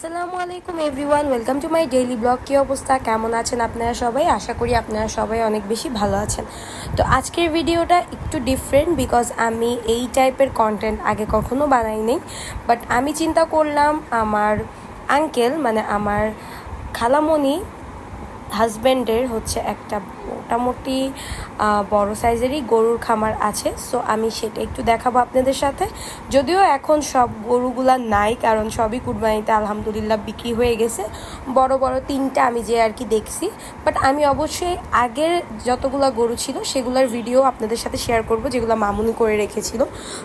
আসসালামু আলাইকুম everyone, welcome to my daily blog. কী অবস্থা? কেমন আছেন আপনারা সবাই? আশা করি আপনারা সবাই অনেক বেশি ভালো আছেন। তো আজকের ভিডিওটা একটু ডিফারেন্ট বিকজ আমি এই টাইপের কন্টেন্ট আগে কখনো বানাইনি বাট আমি চিন্তা করলাম, আমার আঙ্কেল মানে আমার খালামণি হাজব্যান্ডের হচ্ছে একটা মোটামুটি বড় সাইজেরই গরুর খামার আছে। সো আমি সেটা একটু দেখাবো আপনাদের সাথে। যদিও এখন সব গরুগুলা নাই, কারণ সবই কুরবানিতে আলহামদুলিল্লাহ বিক্রি হয়ে গেছে। বড় বড় তিনটা আমি যে আর কি দেখছি। বাট আমি অবশ্যই আগের যতগুলা গরু ছিল, সেগুলোর ভিডিও আপনাদের সাথে শেয়ার করব, যেগুলো মামুনি করে রেখেছিল।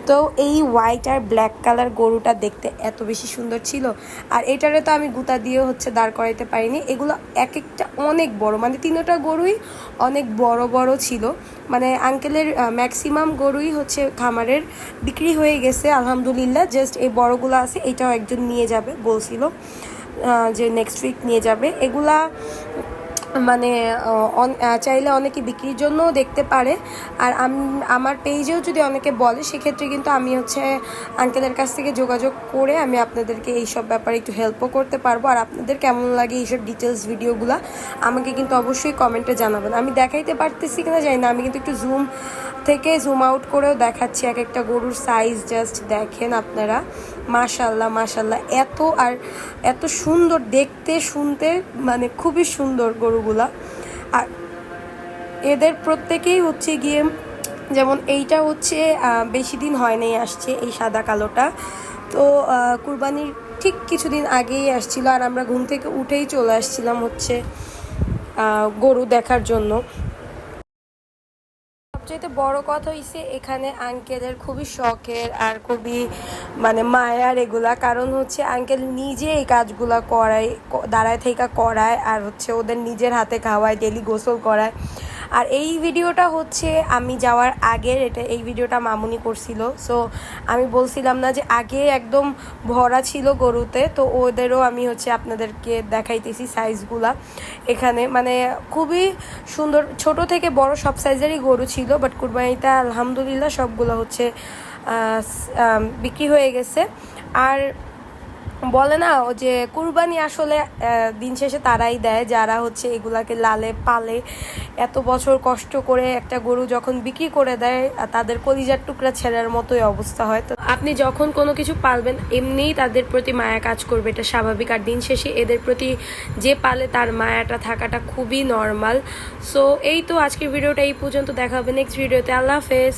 তো এই হোয়াইট আর ব্ল্যাক কালার গরুটা দেখতে এত বেশি সুন্দর ছিল। আর এটারে তো আমি গুতা দিয়ে হচ্ছে দাঁড় করাইতে পারিনি। এগুলো এক একটা অনেক বড় মানে তিনোটা গরুই অনেক বড় বড় ছিল। মানে আঙ্কেলের ম্যাক্সিমাম গরুই হচ্ছে খামারের বিক্রি হয়ে গেছে, আলহামদুলিল্লাহ। জাস্ট এই বড়গুলো আছে, এটাও একজন নিয়ে যাবে, বলছিল যে নেক্সট উইক নিয়ে যাবে। এগুলা মানে চাইলে অনেকে বিক্রির জন্যও দেখতে পারে। আর আম- আমার পেজেও যদি অনেকে বলে, সেক্ষেত্রে কিন্তু আমি হচ্ছে আঙ্কেলের কাছ থেকে যোগাযোগ করে আমি আপনাদেরকে এইসব ব্যাপারে একটু হেল্পও করতে পারব। আর আপনাদের কেমন লাগে এইসব ডিটেলস ভিডিওগুলো আমাকে কিন্তু অবশ্যই কমেন্টে জানাবেন। আমি দেখাইতে পারতেছি কিনা জানি না, আমি কিন্তু একটু জুম থেকে জুম আউট করেও দেখাচ্ছি এক একটা গরুর সাইজ জাস্ট দেখেন আপনারা। মাশাল্লাহ মাশাল্লাহ এত, আর এত সুন্দর দেখতে, শুনতে মানে খুবই সুন্দর গরুগুলা আর এদের প্রত্যেকেই হচ্ছে গিয়ে, যেমন এইটা হচ্ছে বেশি দিন হয় নাই আসছে এই সাদা কালোটা। তো কুরবানির ঠিক কিছুদিন আগেই আসছিল, আর আমরা ঘুম থেকে উঠেই চলে আসছিলাম হচ্ছে গরু দেখার জন্য। সবচেয়ে বড় কথা হইছে এখানে আঙ্কেলের খুবই শখের আর খুবই মানে মায়ার এগুলা। কারণ হচ্ছে আঙ্কেল নিজে এই কাজগুলা করায় দাঁড়ায় থেকে করায় আর হচ্ছে ওদের নিজের হাতে খাওয়ায় ডেলি গোসল করায়। আর এই ভিডিওটা হচ্ছে আমি যাওয়ার আগের, এটা এই ভিডিওটা মামুনি করছিল। সো আমি বলছিলাম না যে আগে একদম ভরা ছিল গরুতে, তো ওদেরও আমি হচ্ছে আপনাদেরকে দেখাইতেছি সাইজগুলা এখানে মানে খুবই সুন্দর, ছোট থেকে বড় সব সাইজেরই গরু ছিল বাট কুরবানিতে আলহামদুলিল্লাহ সবগুলো হচ্ছে বিক্রি হয়ে গেছে। আর বলে না, ও যে কুরবানি আসলে দিন শেষে তারাই দেয়, যারা হচ্ছে এগুলাকে লালে পালে। এত বছর কষ্ট করে একটা গরু যখন বিক্রি করে দেয় তাদের কলিজার টুকরা ছেঁড়ার মতোই অবস্থা হয়। তো আপনি যখন কোনো কিছু পালবেন, এমনিই তাদের প্রতি মায়া কাজ করবে, এটা স্বাভাবিক। আর দিন শেষে এদের প্রতি যে পালে, তার মায়াটা থাকাটা খুবই নর্মাল সো এই তো আজকের ভিডিওটা এই পর্যন্ত, দেখা হবে নেক্সট ভিডিওতে আল্লাহ হাফেজ।